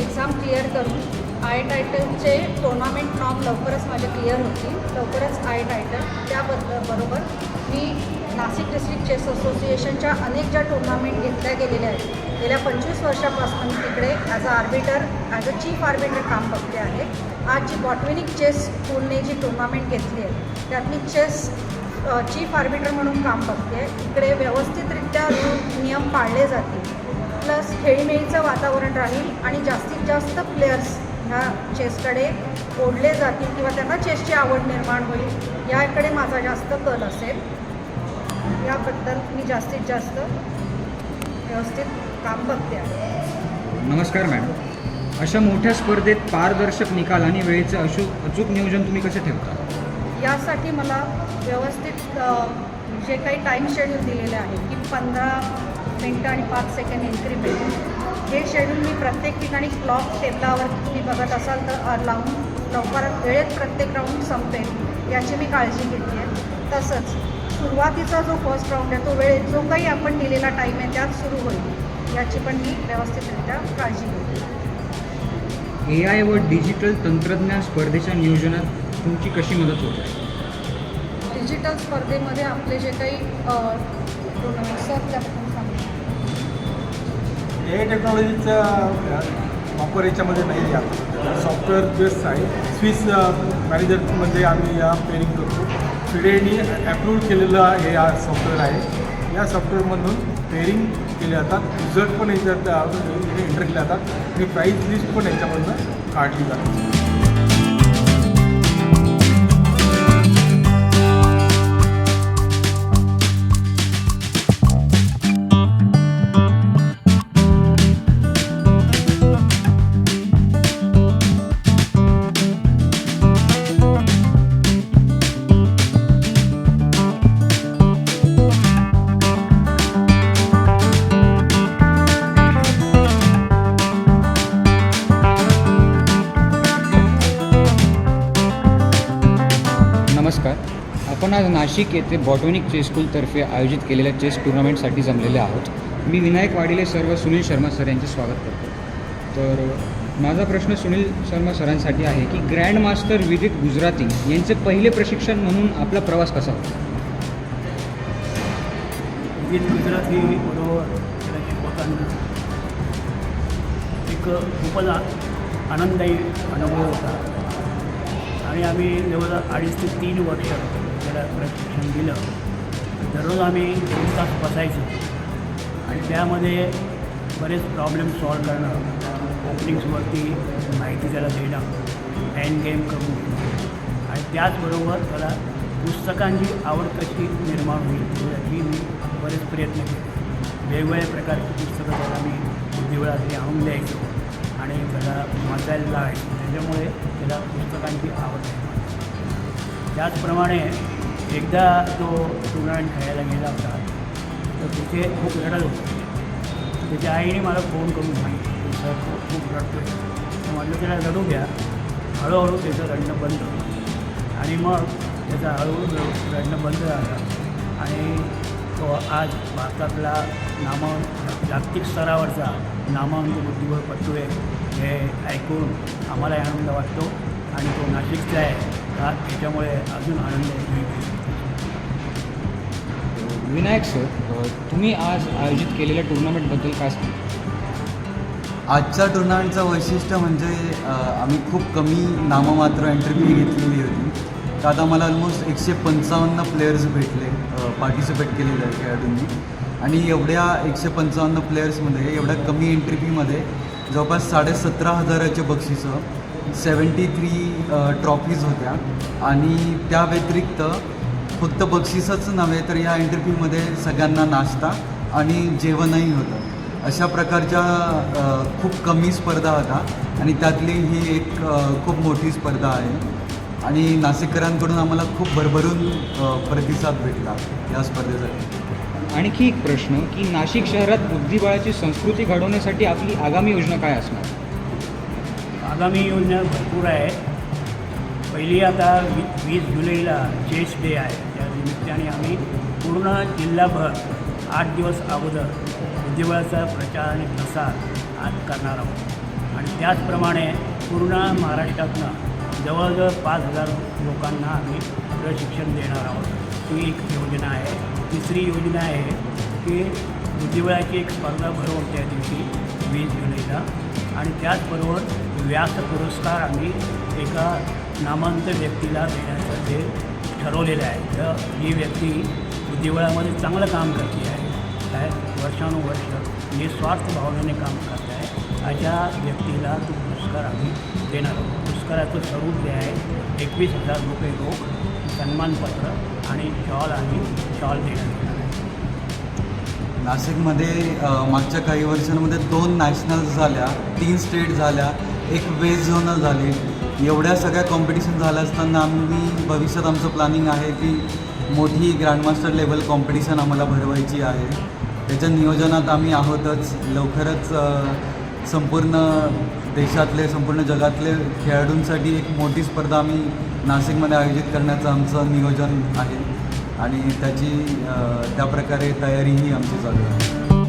Exam clear करून I टायटलचे tournament norm लवकरच माझे क्लिअर होतील. लवकरच आय टायटल त्याबद्दल बरोबर मी नाशिक डिस्ट्रिक्ट चेस असोसिएशनच्या अनेक ज्या टुर्नामेंट घेतल्या गेलेल्या आहेत गेल्या पंचवीस वर्षापासून मी तिकडे as a arbiter as a chief arbiter काम बघते आहे. आज जी बॉटविनिक चेस स्कूलने जी टुर्नामेंट घेतली आहे त्यात मी चेस चीफ आर्बिटर म्हणून काम बघते इकडे व्यवस्थितरित्या नियम पाळले जातील. प्लस खेळीमेळीचं वातावरण राहील आणि जास्तीत जास्त प्लेयर्स ह्या चेसकडे ओढले जातील किंवा त्यांना चेसची आवड निर्माण होईल याकडे माझा जास्त कल असेल. याबद्दल मी जास्तीत जास्त व्यवस्थित काम बघते आहे. नमस्कार मॅडम अशा मोठ्या स्पर्धेत पारदर्शक निकाल आणि वेळेचे अशो अचूक नियोजन तुम्ही कसे ठेवता? यासाठी मला व्यवस्थित जे काही टाईम शेड्यूल दिलेले आहे की पंधरा मिनटं आणि पाच सेकंड इन्क्रीमेंट हे शेड्यूल मी प्रत्येक ठिकाणी क्लॉक टेबलावर तुम्ही बघत असाल तर लावून लवकरात वेळेत प्रत्येक राऊंड संपेल याची मी काळजी घेतली आहे. तसंच सुरुवातीचा जो फर्स्ट राऊंड आहे तो वेळेत जो काही आपण दिलेला टाईम आहे त्यात सुरू होईल याची पण मी व्यवस्थितरित्या काळजी घेतली ए आय व डिजिटल तंत्रज्ञान स्पर्धेच्या नियोजनात तुमची कशी मदत होते? डिजिटल स्पर्धेमध्ये आपले जे काही सांगू ए टेक्नॉलॉजीचा वापर याच्यामध्ये नाही आहे. सॉफ्टवेअर बेस्ड आहे. स्विस मॅनेजरमध्ये आम्ही या पेरिंग करतो. फिडेनी अप्रूव्ह केलेलं हे या सॉफ्टवेअर आहे. या सॉफ्टवेअरमधून पेरिंग केले जातात. रिझल्ट पण याच्यात एंटर केले जातात. आणि प्राईज लिस्ट पण याच्यामधनं काढली जाते. आज नाशिक येथे बॉटॉनिक चेस स्कूलतर्फे आयोजित केलेल्या चेस टुर्नामेंटसाठी जमलेले आहोत. मी विनायक वाडिले सर्व सुनील शर्मा सर यांचे स्वागत करतो. तर माझा प्रश्न सुनील शर्मा सरांसाठी आहे की ग्रँड मास्टर विदित गुजराती यांचे पहिले प्रशिक्षण म्हणून आपला प्रवास कसा होता? विदित गुजराती बरोबर एक खूपच आनंददायी अनुभव होता. आणि आम्ही जवळजवळ अडीच ते तीन वर्ष त्याला प्रशिक्षण दिलं दररोज आम्ही दोन तास बसायचो. आणि त्यामध्ये बरेच प्रॉब्लेम सॉल्व करणं ओपनिंग्सवरती माहिती त्याला देणं हँड गेम करून. घेणं आणि त्याचबरोबर त्याला पुस्तकांची आवड कशी निर्माण होईल याची मी बरेच प्रयत्न केले. वेगवेगळ्या प्रकारची पुस्तकं त्याला मी बुद्धिबळातली आणून द्यायचो. आणि त्याला वाचायला लावायचो. त्याच्यामुळे त्याला पुस्तकांची आवड निर्माण त्याचप्रमाणे एकदा तो टुर्नामेंट खेळायला गेला होता तर तिथे खूप रडत होता. त्याच्या आईने मला फोन करून सांगितलं सर खूप रडतो तर म्हटलं त्याला रडू द्या हळूहळू त्याचं रडणं बंद आणि मग त्याचा हळूहळू रडणं बंद झालं आणि तो आज भारतातला नाम जागतिक स्तरावरचा नामवंत बुद्धिबळपटू आहे. हे ऐकून आम्हालाही आनंद वाटतो आणि तो नाशिकचा आहे. हा त्याच्यामुळे अजून आनंद होईल विनायक सर तुम्ही आज आयोजित केलेल्या टुर्नामेंटबद्दल काय सांगा आजच्या टुर्नामेंटचं वैशिष्ट्य म्हणजे आम्ही खूप कमी नाममात्र एंट्री फी घेतलेली होती. तर आता मला ऑलमोस्ट एकशे पंचावन्न प्लेयर्स भेटले पार्टिसिपेट केलेले खेळाडूंनी. आणि एवढ्या एकशे पंचावन्न प्लेयर्समध्ये एवढ्या कमी एंट्री फीमध्ये जवळपास साडेसतरा हजाराचे बक्षिसं सेवन्टी थ्री ट्रॉफीज होत्या. आणि त्या व्यतिरिक्त फक्त बक्षीसच नव्हे तर या एंट्री फीमध्ये सगळ्यांना नाश्ता आणि जेवणही होतं. अशा प्रकारच्या खूप कमी स्पर्धा होता आणि त्यातली ही एक खूप मोठी स्पर्धा आहे. आणि नाशिककरांकडून आम्हाला खूप भरभरून प्रतिसाद भेटला या स्पर्धेसाठी. आणखी एक प्रश्न की नाशिक शहरात बुद्धिबळाची संस्कृती घडवण्यासाठी आपली आगामी योजना काय असणार? आगामी योजना भरपूर आहे. पहिली आता वी वीस जुलैला चेस डे आहे. निमित्ताने आम्ही पूर्ण जिल्हाभर आठ दिवस अगोदर बुद्धिबळाचा प्रचार आणि प्रसार आज करणार आहोत. आणि त्याचप्रमाणे पूर्ण महाराष्ट्रातनं जवळजवळ पाच हजार लोकांना आम्ही प्रशिक्षण देणार आहोत. ही एक योजना आहे. तिसरी योजना आहे की बुद्धिबळाची एक स्पर्धा भरवून त्या दिवशी वीस जुलैला आणि त्याचबरोबर व्यास पुरस्कार आम्ही एका नामांत व्यक्तीला देण्याचं ते ठरवलेलं आहे तर ही व्यक्ती बुद्धिबळामध्ये चांगलं काम करते आहे. काय? वर्षानुवर्ष म्हणजे निस्वार्थ भावनेने काम करत आहे. अशा व्यक्तीला तो पुरस्कार आम्ही देणार आहोत. पुरस्काराचं स्वरूप जे आहे एकवीस हजार रुपये रोख सन्मानपत्र आणि शॉल आणि शॉल देण्यात येणार आहे नाशिकमध्ये मागच्या काही वर्षांमध्ये दोन नॅशनल्स झाल्या तीन स्टेट झाल्या एक वेस्ट झोनल झाले. एवढ्या सगळ्या कॉम्पिटिशन झाल्या असताना आम्ही भविष्यात आमचं प्लॅनिंग आहे की मोठी ग्रँडमास्टर लेवल कॉम्पिटिशन आम्हाला भरवायची आहे. त्याच्या नियोजनात आम्ही आहोतच. लवकरच संपूर्ण देशातले संपूर्ण जगातले खेळाडूंसाठी एक मोठी स्पर्धा आम्ही नाशिकमध्ये आयोजित करण्याचं आमचं नियोजन आहे. आणि त्याची त्याप्रकारे त्या प्रकारे तयारीही आमची चालू आहे.